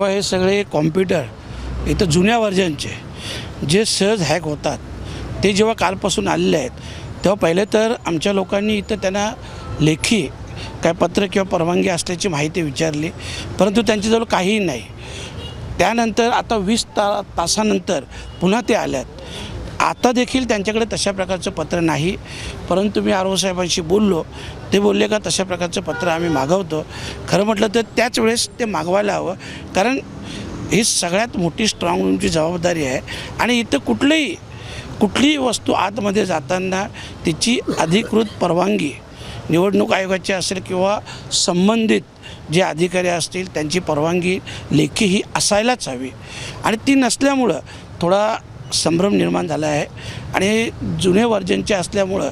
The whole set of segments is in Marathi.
हे सगळे कॉम्प्युटर इथं जुन्या व्हर्जनचे जे सहज हॅक होतात ते जेव्हा कालपासून आलेले आहेत तेव्हा पहिले तर आमच्या लोकांनी इथं त्यांना लेखी काय पत्र किंवा परवानगी असल्याची माहिती विचारली परंतु त्यांच्याजवळ काहीही नाही. त्यानंतर आता वीस ता तासानंतर पुन्हा ते आल्यात. आता देखील त्यांच्याकडे तशा प्रकारचं पत्र नाही. परंतु मी आरो साहेबांशी बोललो. ते बोलले का तशा प्रकारचं पत्र आम्ही मागवतो. खरं म्हटलं तर त्याच वेळेस ते मागवायला हवं. कारण ही सगळ्यात मोठी स्ट्रॉंग रूमची जबाबदारी आहे. आणि इथं कुठलंही कुठलीही वस्तू आतमध्ये जाताना तिची अधिकृत परवानगी निवडणूक आयोगाची असेल किंवा संबंधित जे अधिकारी असतील त्यांची परवानगी लेखी ही असायलाच हवी. आणि ती नसल्यामुळं थोडा संभ्रम निर्माण झाला आहे. आणि जुने वर्जनचे असल्यामुळं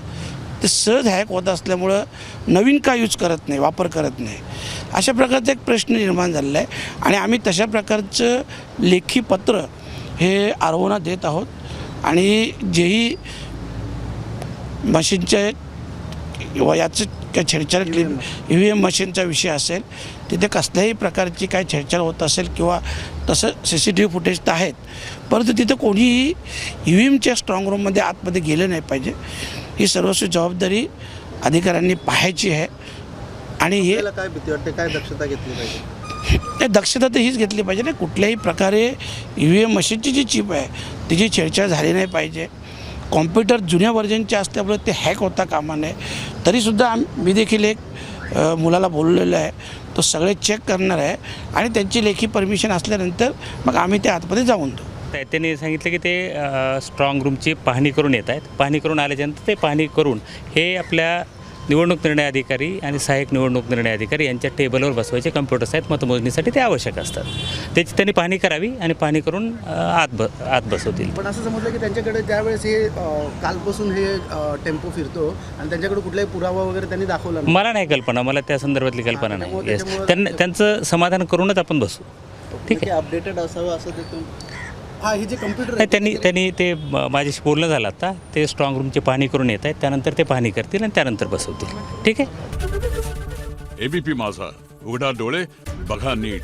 ते सहज हॅक होत असल्यामुळं नवीन का यूज करत नाही वापर करत नाही. अशा प्रकारचा एक प्रश्न निर्माण झालेला आहे. आणि आम्ही तशा प्रकारचं लेखी पत्र हे आरोना देत आहोत. आणि जेही मशीनचे किंवा याचं काय छेडछाड ई व्ही एम मशीनचा विषय असेल तिथे कसल्याही प्रकारची काय छेडछाड होत असेल किंवा तसं C C T V footage तर आहेत परंतु तिथं कोणीही ई व्ही एमच्या स्ट्रॉंग रूममध्ये आतमध्ये गेलं नाही पाहिजे. ही सर्वस्व जबाबदारी अधिकाऱ्यांनी पाहायची आहे. आणि हे काय भीती वाटते? काय दक्षता घेतली पाहिजे? नाही दक्षता तर हीच घेतली पाहिजे ना. कुठल्याही प्रकारे ई व्ही एम मशीनची जी चिप आहे तिची छेडछाड झाली नाही पाहिजे. कॉम्प्युटर जुन्या व्हर्जनचे असल्यामुळे ते हॅक होता कामा नये तरीसुद्धा आम मी देखील एक मुलाला बोललेलं आहे. तो सगळे चेक करणार आहे आणि त्यांची लेखी परमिशन असल्यानंतर मग आम्ही त्या आतमध्ये जाऊन देऊ. त्यांनी सांगितलं की ते स्ट्रॉंग रूमची पाहणी करून येत आहेत. पाहणी करून आल्याच्यानंतर ते पाहणी करून हे आपल्या निवडणूक निर्णय अधिकारी आणि सहाय्यक निवडणूक निर्णय अधिकारी यांच्या टेबलवर बसवायचे कम्प्युटर्स आहेत मतमोजणीसाठी ते आवश्यक असतात. त्याची त्यांनी पाहणी करावी आणि पाहणी करून आत ब आत बसवतील. पण असं समजलं की त्यांच्याकडे ज्यावेळेस हे कालपासून हे टेम्पो फिरतो आणि त्यांच्याकडे कुठलाही पुरावा वगैरे त्यांनी दाखवला मला नाही कल्पना मला त्या संदर्भातली कल्पना नाही. त्यांना त्यांचं समाधान करूनच आपण बसू. ठीक आहे. अपडेटेड असावं असं हा हे जे कम्प्युटर नाही त्यांनी त्यांनी ते म- माझ्याशी बोलणं झालं आता. ते स्ट्रॉंग रूमची पाहणी करून येत आहेत. त्यानंतर ते पाहणी करतील आणि त्यानंतर बसवतील. ठीक आहे? एबीपी माझा. उघडा डोळे बघा नीट.